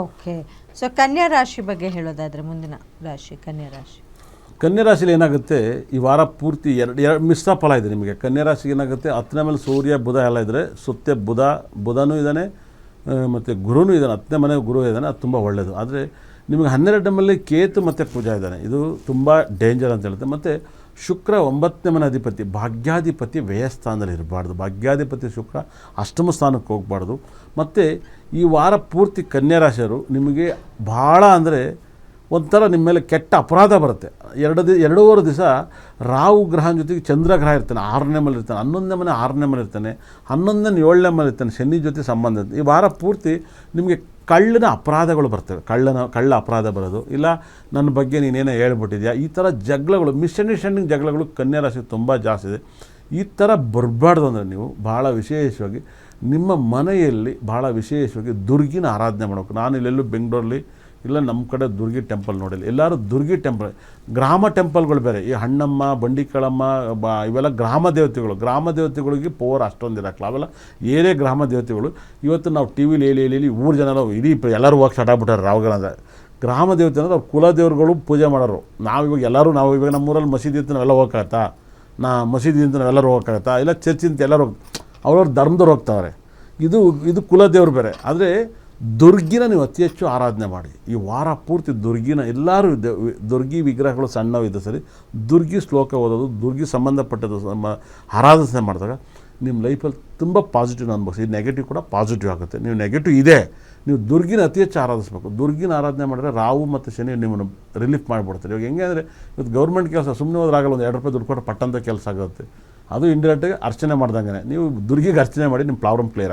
Okay so ಕನ್ಯಾ ರಾಶಿ ಬಗ್ಗೆ ಹೇಳೋದಾದ್ರೆ ಮುಂದಿನ ರಾಶಿ, ಕನ್ಯಾ ರಾಶಿ. ಕನ್ಯಾ ರಾಶಿಲಿ ಏನಾಗುತ್ತೆ? ಈ ವಾರ ಪೂರ್ತಿ ಎರಡು ಎರಡು ಮಿಶ್ರ ಫಲ ಇದೆ ನಿಮಗೆ. ಕನ್ಯಾ ರಾಶಿಗೆ ಏನಾಗುತ್ತೆ? ಹತ್ತನೇ ಮೇಲೆ ಸೂರ್ಯ, ಬುಧ ಎಲ್ಲ ಇದ್ದರೆ ಸುತ್ತೆ ಬುಧ, ಬುಧನೂ ಇದ್ದಾನೆ ಮತ್ತು ಗುರುನೂ ಇದ್ದಾನೆ. ಹತ್ತನೇ ಮನೆ ಗುರು ಇದ್ದಾನೆ, ಅದು ತುಂಬ ಒಳ್ಳೆಯದು ಆದರೆ ನಿಮಗೆ ಹನ್ನೆರಡನೇ ಮೇಲೆ ಕೇತು ಮತ್ತು ಪೂಜಾ ಇದ್ದಾನೆ. ಇದು ತುಂಬ ಡೇಂಜರ್ ಅಂತ ಹೇಳುತ್ತೆ. ಮತ್ತು ಶುಕ್ರ ಒಂಬತ್ತನೇ ಮನೆ ಅಧಿಪತಿ ಭಾಗ್ಯಾಧಿಪತಿ ವ್ಯಯಸ್ಥಾನದಲ್ಲಿ ಇರಬಾರ್ದು. ಭಾಗ್ಯಾಧಿಪತಿ ಶುಕ್ರ ಅಷ್ಟಮ ಸ್ಥಾನಕ್ಕೆ ಹೋಗಬಾರ್ದು. ಮತ್ತು ಈ ವಾರ ಪೂರ್ತಿ ಕನ್ಯಾ ರಾಶಿಯವರು ನಿಮಗೆ ಭಾಳ ಅಂದರೆ ಒಂಥರ ನಿಮ್ಮ ಮೇಲೆ ಕೆಟ್ಟ ಅಪರಾಧ ಬರುತ್ತೆ. ಎರಡು ದಿ, ಎರಡೂವರೆ ದಿವಸ ರಾಹು ಗ್ರಹನ ಜೊತೆಗೆ ಚಂದ್ರಗ್ರಹ ಇರ್ತಾನೆ, ಆರನೇ ಮೇಲೆ ಇರ್ತಾನೆ, ಹನ್ನೊಂದನೇ ಮನೆ ಆರನೇ ಮೇಲೆ ಇರ್ತಾನೆ, ಹನ್ನೊಂದನೇ ಏಳನೇ ಮೇಲೆ ಇರ್ತಾನೆ, ಶನಿ ಜೊತೆ ಸಂಬಂಧ. ಈ ವಾರ ಪೂರ್ತಿ ನಿಮಗೆ ಕಳ್ಳನ ಅಪರಾಧಗಳು ಬರ್ತವೆ. ಕಳ್ಳನ, ಕಳ್ಳ ಅಪರಾಧ ಬರೋದು. ಇಲ್ಲ, ನನ್ನ ಬಗ್ಗೆ ನೀನೇನೋ ಹೇಳ್ಬಿಟ್ಟಿದ್ಯಾ? ಈ ಥರ ಜಗಳಗಳು ಮಿಸ್ಅಂಡರ್ಸ್ಟ್ಯಾಂಡಿಂಗ್ ಜಗಳಗಳು ಕನ್ಯಾ ರಾಶಿ ತುಂಬ ಜಾಸ್ತಿ ಇದೆ. ಈ ಥರ ಬರಬಾರ್ದು ಅಂದರೆ ನೀವು ಭಾಳ ವಿಶೇಷವಾಗಿ ನಿಮ್ಮ ಮನೆಯಲ್ಲಿ ಭಾಳ ವಿಶೇಷವಾಗಿ ದುರ್ಗಿನ ಆರಾಧನೆ ಮಾಡಬೇಕು. ನಾನು ಇಲ್ಲೆಲ್ಲೂ ಬೆಂಗಳೂರಲ್ಲಿ ಇಲ್ಲ ನಮ್ಮ ಕಡೆ ದುರ್ಗಿ ಟೆಂಪಲ್ ನೋಡಿಲ್ಲ. ಎಲ್ಲರೂ ದುರ್ಗಿ ಟೆಂಪಲ್. ಗ್ರಾಮ ಟೆಂಪಲ್ಗಳು ಬೇರೆ. ಈ ಹಣ್ಣಮ್ಮ, ಬಂಡಿಕಳಮ್ಮ, ಬ, ಇವೆಲ್ಲ ಗ್ರಾಮ ದೇವತೆಗಳು. ಗ್ರಾಮ ದೇವತೆಗಳಿಗೆ ಪವರ್ ಅಷ್ಟೊಂದು ಇರೋಕ್ಕಲ್ಲ. ಅವೆಲ್ಲ ಏನೇ ಗ್ರಾಮ ದೇವತೆಗಳು. ಇವತ್ತು ನಾವು ಟಿ ವಿಲಿ ಹೇಳಿ ಹೇಳಿ ಊರು ಜನ ಇಡೀ ಎಲ್ಲರೂ ಹೋಗಿ ಸ್ಟಾರ್ಟ್ ಆಗ್ಬಿಟ್ಟಾರೆ ರಾವ್ಗಳಂದ್ರೆ ಗ್ರಾಮ ದೇವತೆ ಅಂದ್ರೆ ಅವ್ರು ಕುಲದೇವ್ರುಗಳು ಪೂಜೆ ಮಾಡೋರು. ನಾವು ಇವಾಗ ಎಲ್ಲರೂ ನಾವು ಇವಾಗ ನಮ್ಮೂರಲ್ಲಿ ಮಸೀದಿ ಅಂತ ನಾವೆಲ್ಲ ಹೋಗಕ್ಕಾಗತ್ತಾ ನಾ, ಮಸೀದಿ ಅಂತ ನಾವೆಲ್ಲರೂ ಹೋಗಕ್ಕಾಗತ್ತಾ ಇಲ್ಲ ಚರ್ಚ್ ಅಂತ ಎಲ್ಲರೂ ಅವ್ರವ್ರ ಧರ್ಮದವ್ರು ಹೋಗ್ತಾವ್ರೆ. ಇದು ಇದು ಕುಲದೇವ್ರು ಬೇರೆ. ಆದರೆ ದುರ್ಗಿನ ನೀವು ಅತಿ ಹೆಚ್ಚು ಆರಾಧನೆ ಮಾಡಿ. ಈ ವಾರ ಪೂರ್ತಿ ದುರ್ಗಿನ ಎಲ್ಲರೂ ದುರ್ಗಿ ವಿಗ್ರಹಗಳು ಸಣ್ಣವಿದ್ದ ಸರಿ, ದುರ್ಗಿ ಶ್ಲೋಕ ಓದೋದು, ದುರ್ಗಿ ಸಂಬಂಧಪಟ್ಟದ್ದು ಆರಾಧನೆ ಮಾಡಿದಾಗ ನಿಮ್ಮ ಲೈಫಲ್ಲಿ ತುಂಬ ಪಾಸಿಟಿವ್ ಅನ್ಬೋದು ಈ ನೆಗೆಟಿವ್ ಕೂಡ ಪಾಸಿಟಿವ್ ಆಗುತ್ತೆ. ನೀವು ನೆಗೆಟಿವ್ ಇದೆ. ನೀವು ದುರ್ಗಿನ ಅತಿ ಹೆಚ್ಚು ಆರಾಧಿಸ್ಬೇಕು. ದುರ್ಗಿನ ಆರಾಧನೆ ಮಾಡಿದ್ರೆ ರಾವು ಮತ್ತು ಶನಿ ನಿಮ್ಮನ್ನು ರಿಲೀಫ್ ಮಾಡಿಬಿಡ್ತಾರೆ. ಇವಾಗ ಹೆಂಗೆ ಅಂದರೆ ಇವತ್ತು ಗೌರ್ಮೆಂಟ್ ಕೆಲಸ ಸುಮ್ಮನೆ ಹೋದ್ರಾಗಲ್ಲ ಒಂದು ಎರಡು ರೂಪಾಯಿ ದುಡ್ಡು ಕೊಟ್ಟು ಪಟ್ಟಂತ ಕೆಲಸ ಆಗುತ್ತೆ. ಅದು ಇಂಡೈರೆಕ್ಟಾಗಿ ಅರ್ಚನೆ ಮಾಡ್ದಂಗೆ ನೀವು ದುರ್ಗಿಗೆ ಅರ್ಚನೆ ಮಾಡಿ ನಿಮ್ಮ ಪ್ರಾಬ್ಲಮ್ ಕ್ಲಿಯರ್ ಆಗುತ್ತೆ.